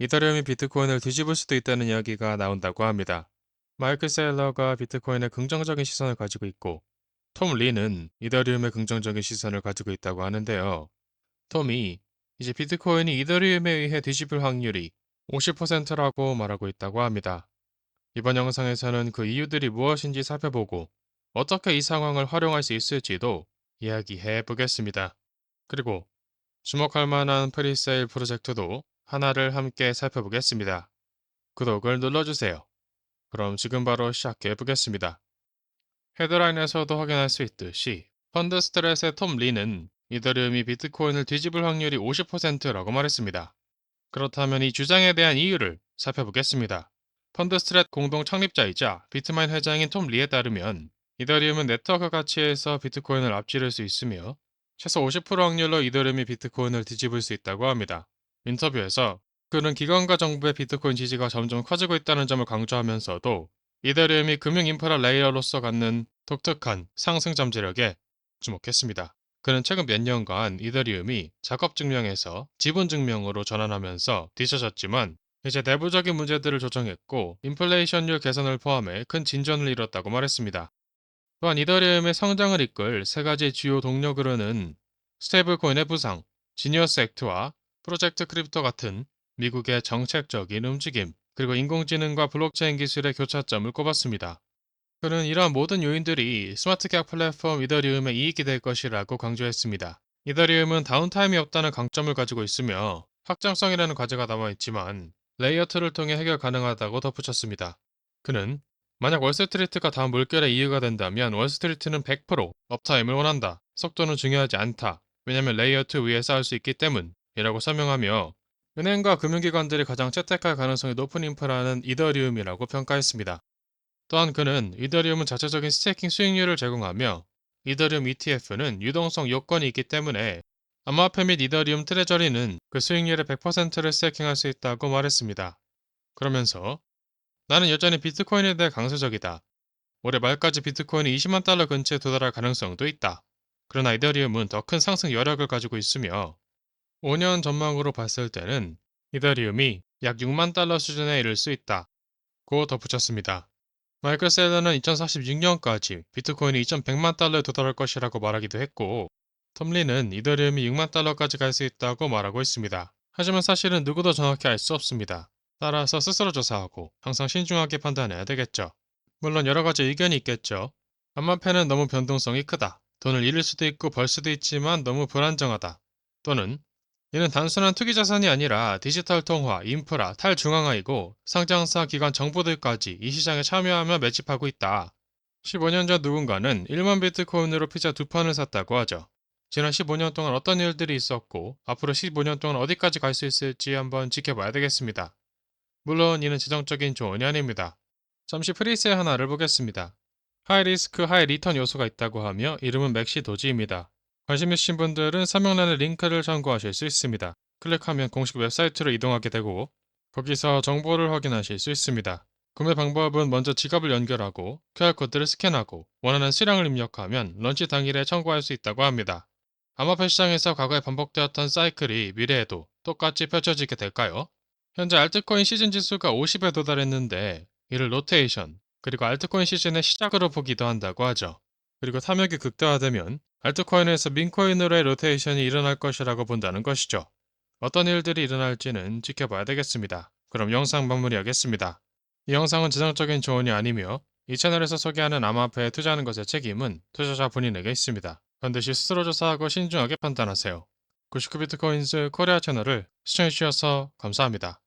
이더리움이 비트코인을 뒤집을 수도 있다는 이야기가 나온다고 합니다. 마이클 세일러가 비트코인에 긍정적인 시선을 가지고 있고 톰 리는 이더리움에 긍정적인 시선을 가지고 있다고 하는데요. 톰이 이제 비트코인이 이더리움에 의해 뒤집을 확률이 50%라고 말하고 있다고 합니다. 이번 영상에서는 그 이유들이 무엇인지 살펴보고 어떻게 이 상황을 활용할 수 있을지도 이야기해 보겠습니다. 그리고 주목할 만한 프리세일 프로젝트도 하나를 함께 살펴보겠습니다. 구독을 눌러주세요. 그럼 지금 바로 시작해 보겠습니다. 헤드라인에서도 확인할 수 있듯이 펀드 스트렛의 톰 리는 이더리움이 비트코인을 뒤집을 확률이 50%라고 말했습니다. 그렇다면 이 주장에 대한 이유를 살펴보겠습니다. 펀드 스트렛 공동 창립자이자 비트마인 회장인 톰 리에 따르면 이더리움은 네트워크 가치에서 비트코인을 앞지를 수 있으며 최소 50% 확률로 이더리움이 비트코인을 뒤집을 수 있다고 합니다. 인터뷰에서 그는 기관과 정부의 비트코인 지지가 점점 커지고 있다는 점을 강조하면서도 이더리움이 금융 인프라 레이어로서 갖는 독특한 상승 잠재력에 주목했습니다. 그는 최근 몇 년간 이더리움이 작업 증명에서 지분 증명으로 전환하면서 뒤처졌지만 이제 내부적인 문제들을 조정했고 인플레이션율 개선을 포함해 큰 진전을 이뤘다고 말했습니다. 또한 이더리움의 성장을 이끌 세 가지 주요 동력으로는 스테이블코인의 부상, 지니어스 액트와 프로젝트 크립토 같은 미국의 정책적인 움직임, 그리고 인공지능과 블록체인 기술의 교차점을 꼽았습니다. 그는 이러한 모든 요인들이 스마트 계약 플랫폼 이더리움의 이익이 될 것이라고 강조했습니다. 이더리움은 다운타임이 없다는 강점을 가지고 있으며 확장성이라는 과제가 남아있지만 레이어 2를 통해 해결 가능하다고 덧붙였습니다. 그는 만약 월스트리트가 다음 물결의 이유가 된다면 월스트리트는 100% 업타임을 원한다. 속도는 중요하지 않다. 왜냐면 레이어 2 위에 쌓을 수 있기 때문 이라고 설명하며 은행과 금융기관들이 가장 채택할 가능성이 높은 인프라는 이더리움이라고 평가했습니다. 또한 그는 이더리움은 자체적인 스테이킹 수익률을 제공하며 이더리움 ETF는 유동성 요건이 있기 때문에 암호화폐 및 이더리움 트레저리는 그 수익률의 100%를 스테이킹할 수 있다고 말했습니다. 그러면서 나는 여전히 비트코인에 대해 강세적이다. 올해 말까지 비트코인이 20만 달러 근처에 도달할 가능성도 있다. 그러나 이더리움은 더 큰 상승 여력을 가지고 있으며 5년 전망으로 봤을 때는 이더리움이 약 6만 달러 수준에 이를 수 있다. 고 덧붙였습니다. 마이클 셀러는 2046년까지 비트코인이 2100만 달러에 도달할 것이라고 말하기도 했고 텀리는 이더리움이 6만 달러까지 갈 수 있다고 말하고 있습니다. 하지만 사실은 누구도 정확히 알 수 없습니다. 따라서 스스로 조사하고 항상 신중하게 판단해야 되겠죠. 물론 여러 가지 의견이 있겠죠. 암호화폐는 너무 변동성이 크다. 돈을 잃을 수도 있고 벌 수도 있지만 너무 불안정하다. 또는 이는 단순한 투기 자산이 아니라 디지털 통화, 인프라, 탈중앙화이고 상장사 기관 정보들까지 이 시장에 참여하며 매집하고 있다. 15년 전 누군가는 1만 비트코인으로 피자 두 판을 샀다고 하죠. 지난 15년 동안 어떤 일들이 있었고 앞으로 15년 동안 어디까지 갈 수 있을지 한번 지켜봐야 되겠습니다. 물론 이는 지정적인 조언이 아닙니다. 잠시 프리세 하나를 보겠습니다. 하이 리스크 하이 리턴 요소가 있다고 하며 이름은 맥시 도지입니다. 관심 있으신 분들은 설명란에 링크를 참고하실 수 있습니다. 클릭하면 공식 웹사이트로 이동하게 되고 거기서 정보를 확인하실 수 있습니다. 구매 방법은 먼저 지갑을 연결하고 QR코드를 스캔하고 원하는 수량을 입력하면 런치 당일에 청구할 수 있다고 합니다. 암호화폐 시장에서 과거에 반복되었던 사이클이 미래에도 똑같이 펼쳐지게 될까요? 현재 알트코인 시즌 지수가 50에 도달했는데 이를 로테이션 그리고 알트코인 시즌의 시작으로 보기도 한다고 하죠. 그리고 탐욕이 극대화되면 알트코인에서 민코인으로의 로테이션이 일어날 것이라고 본다는 것이죠. 어떤 일들이 일어날지는 지켜봐야 되겠습니다. 그럼 영상 마무리하겠습니다. 이 영상은 지정적인 조언이 아니며 이 채널에서 소개하는 암호화폐에 투자하는 것의 책임은 투자자 본인에게 있습니다. 반드시 스스로 조사하고 신중하게 판단하세요. 99비트코인즈 코리아 채널을 시청해주셔서 감사합니다.